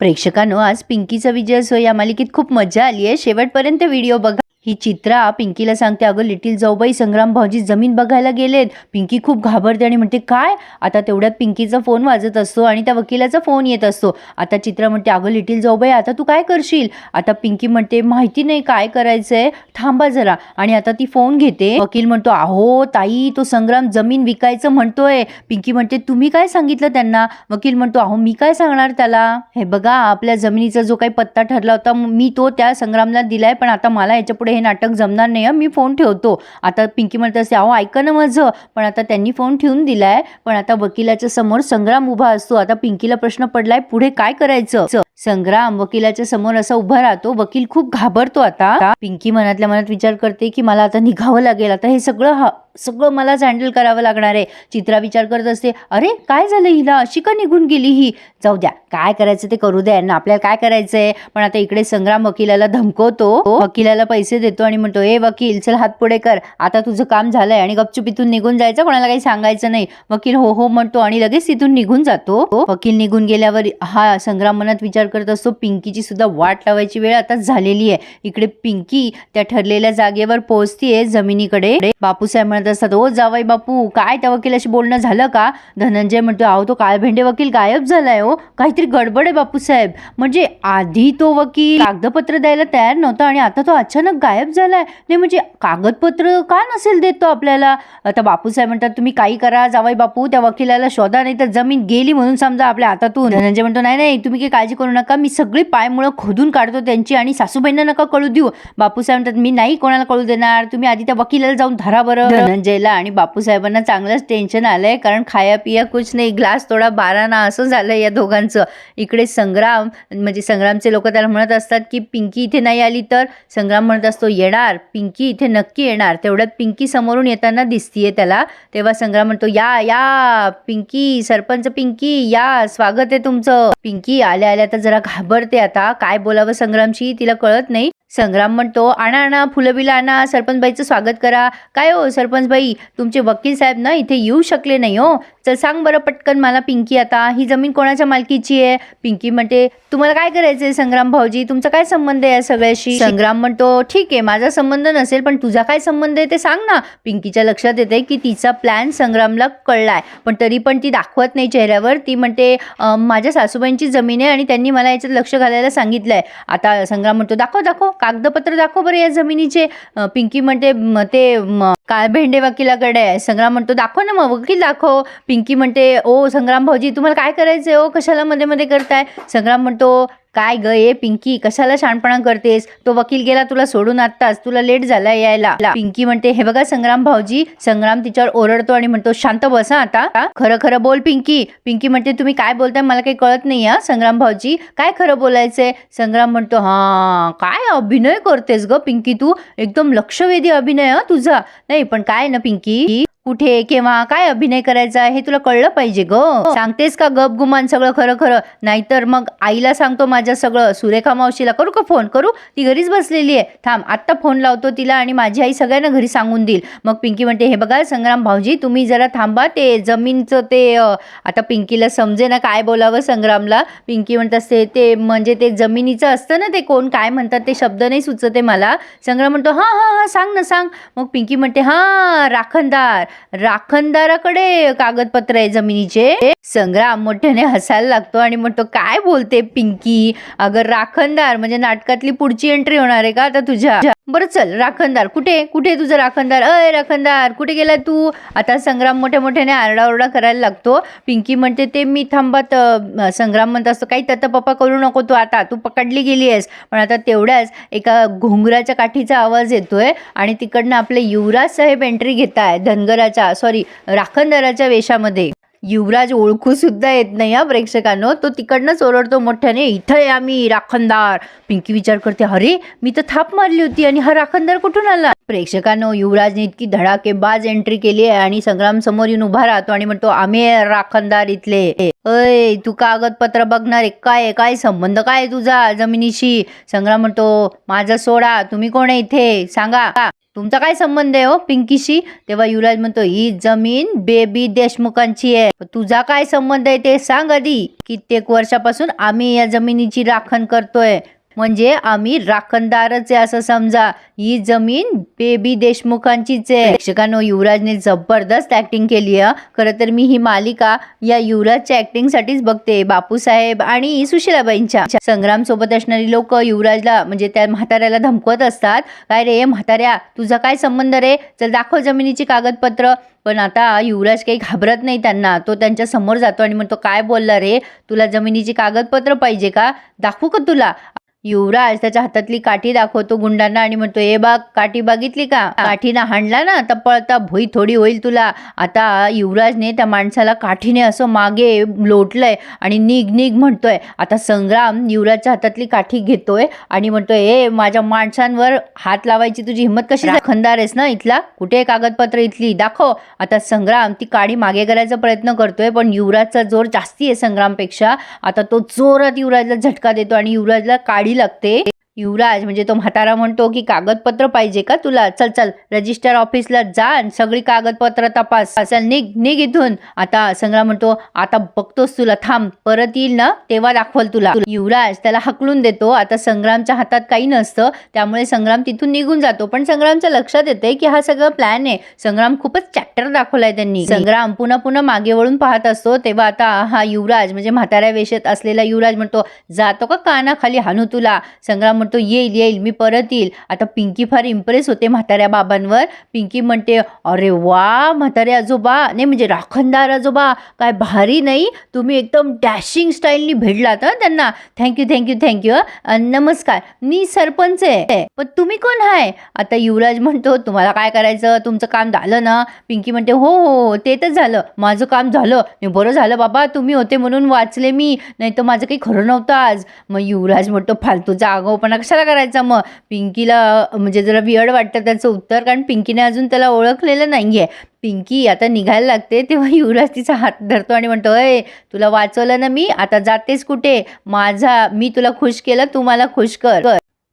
प्रेक्षकांनो आज पिंकीचा विजय असो या मालिकेत खूप मजा आली आहे. शेवटपर्यंत व्हिडिओ बघा. ही चित्रा पिंकीला सांगते अगं लिटिल जाऊबाई संग्राम भाऊजी जमीन बघायला गेलेत. पिंकी खूप घाबरते आणि म्हणते काय? आता तेवढ्यात पिंकीचा फोन वाजत असतो आणि त्या वकिलाचा फोन येत असतो. आता चित्रा म्हणते अगं लिटिल जाऊबाई आता तू काय करशील? आता पिंकी म्हणते माहिती नाही काय करायचं आहे थांबा जरा. आणि आता ती फोन घेते. वकील म्हणतो अहो ताई तो संग्राम जमीन विकायचं म्हणतोय. पिंकी म्हणते तुम्ही काय सांगितलं त्यांना? वकील म्हणतो अहो मी काय सांगणार त्याला? हे बघा आपल्या जमिनीचा जो काही पत्ता ठरला होता मी तो त्या संग्रामला दिलाय पण आता मला याच्यापुढे हे नाटक जमणार नाही मी फोन ठेवतो. आता पिंकी म्हणत असते अहो ऐका ना माझं. पण आता त्यांनी फोन ठेवून दिलाय. पण आता वकिलाच्या समोर संग्राम उभा असतो. आता पिंकीला प्रश्न पडलाय पुढे काय करायचं? संग्राम वकिलाच्या समोर असा उभा राहतो. वकील खूप घाबरतो आता. पिंकी मनातल्या मनात विचार करते की मला आता निघावं लागेल. आता हे सगळं हा- सगळं मलाच हँडल करावं लागणार आहे. चित्रा विचार करत असते अरे काय झालं हिला? अशी का निघून गेली ही? जाऊ द्या काय करायचं ते करू द्या. यांना आपल्याला काय करायचंय? पण आता इकडे संग्राम वकिलाला धमकवतो. वकिलाला पैसे देतो आणि म्हणतो ए वकील चल हात पुढे कर. आता तुझं काम झालंय आणि गपचूप इथून निघून जायचं. कोणाला काही सांगायचं नाही. वकील हो हो म्हणतो आणि लगेच तिथून निघून जातो. वकील निघून गेल्यावर हा संग्राम मनात विचार करत असतो. पिंकीची सुद्धा वाट लावायची वेळ आता झालेली आहे. इकडे पिंकी त्या ठरलेल्या जागेवर पोहोचतीये जमिनीकडे. बापूसाहेब म्हणत असतात ओ जावाई बापू काय त्या वकिलाशी बोलणं झालं का? धनंजय म्हणतो अहो तो काळभेंडे वकील गायब झालाय हो. काहीतरी गडबड आहे बापूसाहेब म्हणजे आधी तो वकील कागदपत्र द्यायला तयार नव्हता आणि आता तो अचानक गायब झालाय. नाही म्हणजे कागदपत्र का नसेल देत तो आपल्याला? आता बापूसाहेब म्हणतात तुम्ही काही करा जावाई बापू त्या वकिलाला शोधा नाही तर जमीन गेली म्हणून समजा आपल्या हातातून. धनंजय म्हणतो नाही नाही तुम्ही काही काळजी करू नका नका मी सगळी पायमुळं खोदून काढतो त्यांची आणि सासूबाईंना नका कळू देऊ. बापूसाहेब म्हणतात मी नाही कोणाला कळू देणार. तुम्ही आधी त्या वकिलाला जाऊन धरा बरं. धनंजयला आणि बापूसाहेबांना चांगलंच टेन्शन आलंय कारण खाया पिया कुछ नाही. ग्लास थोडा बारा ना असं झालं या दोघांचं. इकडे संग्राम म्हणजे संग्रामचे लोक त्याला म्हणत असतात की पिंकी इथे नाही आली तर? संग्राम म्हणत असतो येणार. पिंकी इथे नक्की येणार. तेवढ्यात पिंकी समोरून येताना दिसतीये त्याला. तेव्हा संग्राम म्हणतो या या. पिंकी सरपंच पिंकी. या स्वागत आहे तुमचं. पिंकी आल्या आल्या तर जरा घाबरते आता. काय बोलावं संग्रामशी तिला कळत नाही. संग्राम म्हणतो आणा आणा फुलं आणा सरपंचबाईचं स्वागत करा. काय हो सरपंचबाई? तुमचे वकील साहेब ना इथे येऊ शकले नाही हो. तर सांग बरं पटकन मला पिंकी आता. ही जमीन कोणाच्या मालकीची आहे? पिंकी म्हणते तुम्हाला काय करायचं आहे संग्राम भाऊजी? तुमचा काय संबंध आहे या सगळ्याशी? संग्राम म्हणतो ठीक आहे माझा संबंध नसेल पण तुझा काय संबंध आहे ते सांग ना. पिंकीच्या लक्षात येते की तिचा प्लॅन संग्रामला कळलाय. पण तरी पण ती दाखवत नाही चेहऱ्यावर. ती म्हणते "अं, माझ्या सासूबाईंची जमीन आहे आणि त्यांनी मला याच्यात लक्ष घालायला सांगितलंय. आता संग्राम म्हणतो दाखव दाखव कागदपत्र दाखव बरं या जमिनीचे. पिंकी म्हणते "म, ते काय भेंडे वकिलाकडे आहे. संग्राम म्हणतो दाखव ना मग वकील दाखव. पिंकी म्हणते ओ संग्राम भाऊजी तुम्हाला काय करायचंय? ओ कशाला मध्ये मध्ये करताय? संग्राम म्हणतो काय ग ये पिंकी कशाला शहाणपणा करतेस? तो वकील गेला तुला सोडून आत्ताच तुला लेट झाला यायला. पिंकी म्हणते हे बघा संग्राम भाऊजी संग्राम तिच्यावर ओरडतो आणि म्हणतो शांत बसा आता. खरं खरं बोल पिंकी. पिंकी म्हणते तुम्ही काय बोलताय? मला काही कळत नाही हा संग्राम भाऊजी. काय खरं बोलायचंय? संग्राम म्हणतो हा काय अभिनय करतेस ग पिंकी तू? एकदम लक्षवेधी अभिनय हा तुझा. नाही पण काय ना पिंकी? कुठे केव्हा काय अभिनय करायचा हे तुला कळलं पाहिजे ग. सांगतेस का गप गुमान सगळं खरं खरं? नाहीतर मग आईला सांगतो माझ्या सगळं. सुरेखा मावशीला करू का फोन? करू? ती घरीच बसलेली आहे. थांब आत्ता फोन लावतो तिला आणि माझी आई सगळ्यांना घरी सांगून देईल. मग पिंकी म्हणते हे बघा संग्राम भाऊजी तुम्ही जरा थांबा ते जमीनचं ते आता पिंकीला समजे ना काय बोलावं संग्रामला. पिंकी म्हणत असते ते म्हणजे ते जमिनीचं असतं ना ते कोण? काय म्हणतात? ते शब्द नाही सुचते मला. संग्राम म्हणतो हां हां हां सांग ना सांग. मग पिंकी म्हणते हां राखणदार. राखणदाराकडे कागदपत्र आहे जमिनीचे. संग्राम मोठ्याने हसायला लागतो आणि म्हणतो काय बोलते पिंकी? अगं राखणदार म्हणजे नाटकातली पुढची एंट्री होणार आहे का आता तुझ्या? बरं चल राखणदार कुठे? कुठे तुझं राखणदार? अय राखणदार कुठे गेला तू? आता संग्राम मोठ्या मोठ्याने आरडाओरडा करायला लागतो. पिंकी म्हणते ते मी थांबत संग्राम म्हणत असतो काही तत पप्पा करू नको तू आता तू पकडली गेली आहेस पण आता तेवढ्याच एका घुंगराच्या काठीचा आवाज येतोय आणि तिकडनं आपले युवराज साहेब एंट्री घेत आहे धनगराच्या सॉरी राखणदाराच्या वेशामध्ये. युवराज ओळखू सुद्धा येत नाही हा प्रेक्षकांनो. तो तिकडनंच ओरडतो मोठ्याने. इथं या आम्ही राखणदार. पिंकी विचार करते अरे मी तर थाप मारली होती आणि हा राखणदार कुठून आला? प्रेक्षकांनो युवराजने इतकी धडाकेबाज एंट्री केली आहे आणि संग्राम समोर येऊन उभा राहतो आणि म्हणतो आम्ही राखणदार इथले. अय तू कागदपत्र बघणार आहे. काय काय संबंध? काय तुझा जमिनीशी? संग्राम म्हणतो माझा सोडा. तुम्ही कोण आहे इथे? सांगा. तुमचा काय संबंध आहे हो पिंकीशी? तेव्हा युवराज म्हणतो ही जमीन बेबी देशमुखांची आहे. तुझा काय संबंध आहे ते सांग आधी. कित्येक वर्षापासून आम्ही या जमिनीची राखण करतोय. म्हणजे आम्ही राखणदारच आहे असं समजा. ही जमीन बेबी देशमुखांचीच आहे. प्रेक्षकांनो युवराजने जबरदस्त ऍक्टिंग केली आहे. खरं तर मी ही मालिका या युवराजच्या ऍक्टिंगसाठीच बघते. बापूसाहेब आणि सुशीलाबाईंच्या. संग्राम सोबत असणारी लोक युवराजला म्हणजे त्या म्हाताऱ्याला धमकवत असतात. काय रे म्हाताऱ्या तुझा काय संबंध रे? चल दाखव जमिनीची कागदपत्र. पण आता युवराज काही घाबरत नाही त्यांना. तो त्यांच्यासमोर जातो आणि म्हणतो काय बोलला रे? तुला जमिनीची कागदपत्र पाहिजे का? दाखवू का तुला? युवराज त्याच्या हातातली काठी दाखवतो गुंडांना आणि म्हणतो ए बाग काठी बघितली का? काठीनं हाणला ना तर पळता भुई थोडी होईल तुला. आता युवराजने त्या माणसाला काठीने असं मागे लोटलंय आणि निघ निग म्हणतोय. आता संग्राम युवराजच्या हातातली काठी घेतोय आणि म्हणतोय ए माझ्या माणसांवर हात लावायची तुझी हिंमत कशी खंदार आहेस ना इथला? कुठे कागदपत्र इथली? दाखव. आता संग्राम ती काठी मागे करायचा प्रयत्न करतोय पण युवराजचा जोर जास्ती आहे संग्रामपेक्षा. आता तो जोरात युवराजला झटका देतो आणि युवराजला काडी लागते. युवराज म्हणजे तो म्हातारा म्हणतो की कागदपत्र पाहिजे का तुला? चल चल रजिस्टर ऑफिसला जा आणि सगळी कागदपत्र तपास. चल निघ निघ इथून. आता संग्राम म्हणतो आता बघतोस तुला थांब परत येईल ना तेव्हा दाखवल तुला. युवराज त्याला हकलून देतो. आता संग्रामच्या हातात काही नसतं त्यामुळे संग्राम तिथून निघून जातो. पण संग्रामच्या लक्षात येते की हा सगळं प्लॅन आहे. संग्राम खूपच चॅप्टर दाखवलाय त्यांनी. संग्राम पुन्हा पुन्हा मागे वळून पाहत असतो. तेव्हा आता हा युवराज म्हणजे म्हाताऱ्या वेशेत असलेला युवराज म्हणतो जातो का कानाखाली हाणू तुला? संग्राम म्हणतो येईल येईल मी परत येईल. आता पिंकी फार इम्प्रेस होते म्हाताऱ्या बाबांवर. पिंकी म्हणते अरे वा म्हातारे आजोबा. नाही म्हणजे राखणदार आजोबा काय भारी नाही. तुम्ही एकदम डॅशिंग स्टाईलनी भेटलात हं त्यांना. थँक्यू थँक्यू थँक्यू नमस्कार. मी सरपंच आहे. पण तुम्ही कोण आहे? आता युवराज म्हणतो तुम्हाला काय करायचं? तुमचं काम झालं ना? पिंकी म्हणते हो हो, हो ते तर झालं. माझं काम झालं. नाही बरं झालं बाबा तुम्ही होते म्हणून वाचले मी. नाही तर माझं काही खरं नव्हतं आज. मग युवराज म्हणतो फालतूचा आगाऊपणा कशाला करायचा? मग पिंकीला म्हणजे जरा वियड वाटतं त्याचं उत्तर कारण पिंकीने अजून त्याला ओळखलेलं नाही आहे पिंकी आता निघायला लागते तेव्हा युवराज तिचा हात धरतो आणि म्हणतो अय तुला वाचवलं ना मी? आता जातेस कुठे? माझा मी तुला खुश केलं तू मला खुश कर.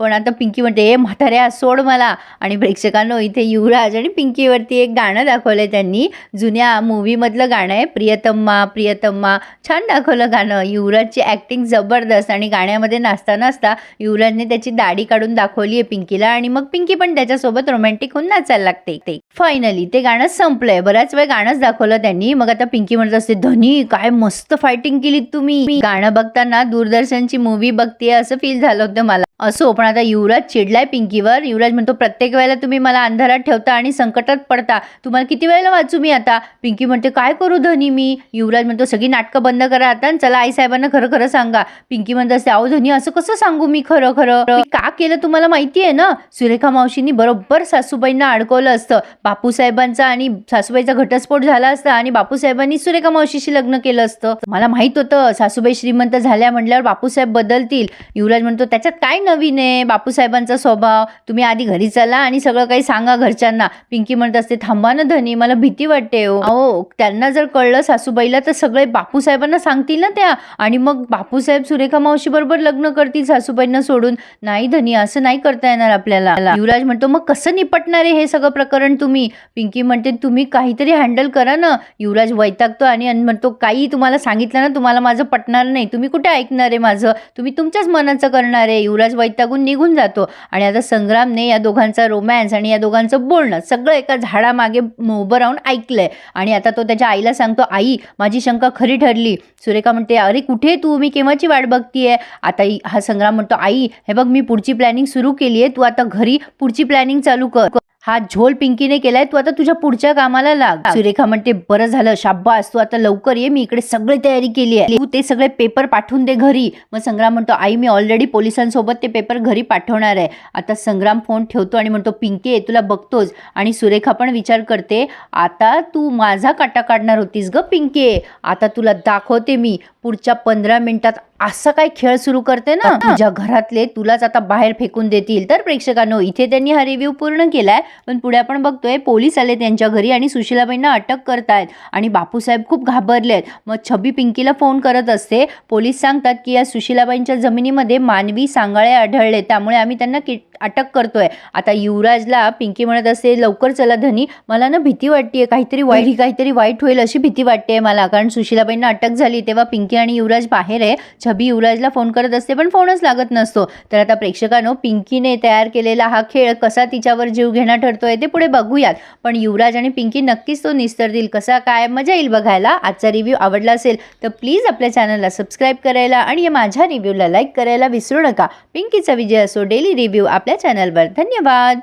पण आता पिंकी म्हणते ए म्हाताऱ्या सोड मला. आणि प्रेक्षकांनो इथे युवराज आणि पिंकीवरती एक गाणं दाखवलंय त्यांनी. जुन्या मूवीमधलं गाणं आहे प्रियतम्मा प्रियतम्मा. छान दाखवलं गाणं. युवराजची ॲक्टिंग जबरदस्त आणि गाण्यामध्ये नाचता नाचता युवराजने त्याची दाढी काढून दाखवली आहे पिंकीला आणि मग पिंकी पण त्याच्यासोबत रोमॅन्टिक होऊन नाचायला लागते. ते फायनली ते गाणं संपलंय. बऱ्याच वेळ गाणंच दाखवलं त्यांनी. मग आता पिंकी म्हणत असते धनी काय मस्त फायटिंग केली तुम्ही. गाणं बघताना दूरदर्शनची मूवी बघते असं फील झालं होतं मला. असो पण आता युवराज चिडलाय पिंकीवर. युवराज म्हणतो प्रत्येक वेळेला तुम्ही मला अंधारात ठेवता आणि संकटात पडता. तुम्हाला किती वेळेला वाचू मी आता? पिंकी म्हणते काय करू धनी मी? युवराज म्हणतो सगळी नाटकं बंद करा आता आणि चला आई साहेबांना खरं खरं सांगा. पिंकी म्हणत असते अहो धनी असं कसं सांगू मी खरं खरं? का केलं तुम्हाला माहिती आहे ना? सुरेखा मावशींनी बरोबर सासूबाईंना अडकवलं असतं. बापूसाहेबांचा आणि सासूबाईचा घटस्फोट झाला असता आणि बापूसाहेबांनी सुरेखा मावशीशी लग्न केलं असतं. मला माहीत होतं सासूबाई श्रीमंत झाल्या म्हटल्यावर बापूसाहेब बदलतील. युवराज म्हणतो त्याच्यात काय नवीन आहे बापूसाहेबांचा स्वभाव. तुम्ही आधी घरी चला आणि सगळं काही सांगा घरच्यांना. पिंकी म्हणत असते थांबा ना धनी मला भीती वाटते हो. अहो त्यांना जर कळलं सासूबाईला तर सगळे बापूसाहेबांना सांगतील ना त्या. आणि मग बापूसाहेब सुरेखा मावशी बरोबर लग्न करतील सासूबाईंना सोडून. नाही धनी असं नाही करता येणार आपल्याला. युवराज म्हणतो मग कसं निपटणार आहे हे सगळं प्रकरण तुम्ही? पिंकी म्हणते तुम्ही काहीतरी हँडल करा ना. युवराज वैतागतो आणि आणि म्हणतो काही तुम्हाला सांगितलं ना तुम्हाला माझं पटणार नाही. तुम्ही कुठे ऐकणार आहे माझं? तुम्ही तुमच्याच मनाचं करणार आहे. युवराज वैतागून निघून जातो. आणि आता संग्रामने या दोघांचा रोमॅन्स आणि या दोघांचं बोलणं सगळं एका झाडामागे उभं राहून ऐकलंय. आणि आता तो त्याच्या आईला सांगतो आई माझी शंका खरी ठरली. सुरेखा म्हणते अरे कुठे तू? मी केव्हाची वाट बघतीये? आता हा संग्राम म्हणतो आई हे बघ मी पुढची प्लॅनिंग सुरू केली आहे तू आता घरी पुढची प्लॅनिंग चालू कर. हा झोल पिंकीने केलाय तू आता तुझ्या पुढच्या कामाला लाग. सुरेखा म्हणते बरं झालं शाब्बास तू आता लवकर ये मी इकडे सगळी तयारी केली आहे. तू ते सगळे पेपर पाठवून दे घरी. मग संग्राम म्हणतो आई मी ऑलरेडी पोलिसांसोबत ते पेपर घरी पाठवणार आहे. आता संग्राम फोन ठेवतो आणि म्हणतो पिंके तुला बघतोच. आणि सुरेखा पण विचार करते आता तू माझा काटा काढणार होतीस ग पिंके. आता तुला दाखवते मी. पुढच्या पंधरा मिनिटात असा काय खेळ सुरू करते ना? तुझ्या घरातले तुलाच आता बाहेर फेकून देतील. तर प्रेक्षकांनो इथे त्यांनी हा रिव्ह्यू पूर्ण केलाय. पण पुढे आपण बघतोय पोलीस आले त्यांच्या घरी आणि सुशीलाबाईंना अटक करतायत. आणि बापूसाहेब खूप घाबरलेत. मग छबी पिंकीला फोन करत असते. पोलीस सांगतात की या सुशीलाबाईंच्या जमिनीमध्ये मानवी सांगाळे आढळले. त्यामुळे आम्ही त्यांना कि अटक करतोय. आता युवराजला पिंकी म्हणत असते लवकर चला धनी. मला ना भीती वाटतेय. काहीतरी वाईट ही काहीतरी वाईट होईल अशी भीती वाटते मला. कारण सुशीलाबाईंना अटक झाली. तेव्हा पिंकी आणि युवराज बाहेर आहे. छबी युवराजला फोन करत असते पण फोनच लागत नसतो. तर आता प्रेक्षकांनो पिंकीने तयार केलेला हा खेळ कसा तिच्यावर जीव घेणा ठरतोय ते पुढे बघूयात. पण युवराज आणि पिंकी नक्कीच तो निस्तरतील कसा काय मजा येईल बघायला? आजचा रिव्ह्यू आवडला असेल तर प्लीज आपल्या चॅनलला सबस्क्राईब करायला आणि या माझ्या रिव्ह्यूला लाईक करायला विसरू नका. पिंकीचा विजय असो डेली रिव्ह्यू आपल्या चॅनलवर धन्यवाद!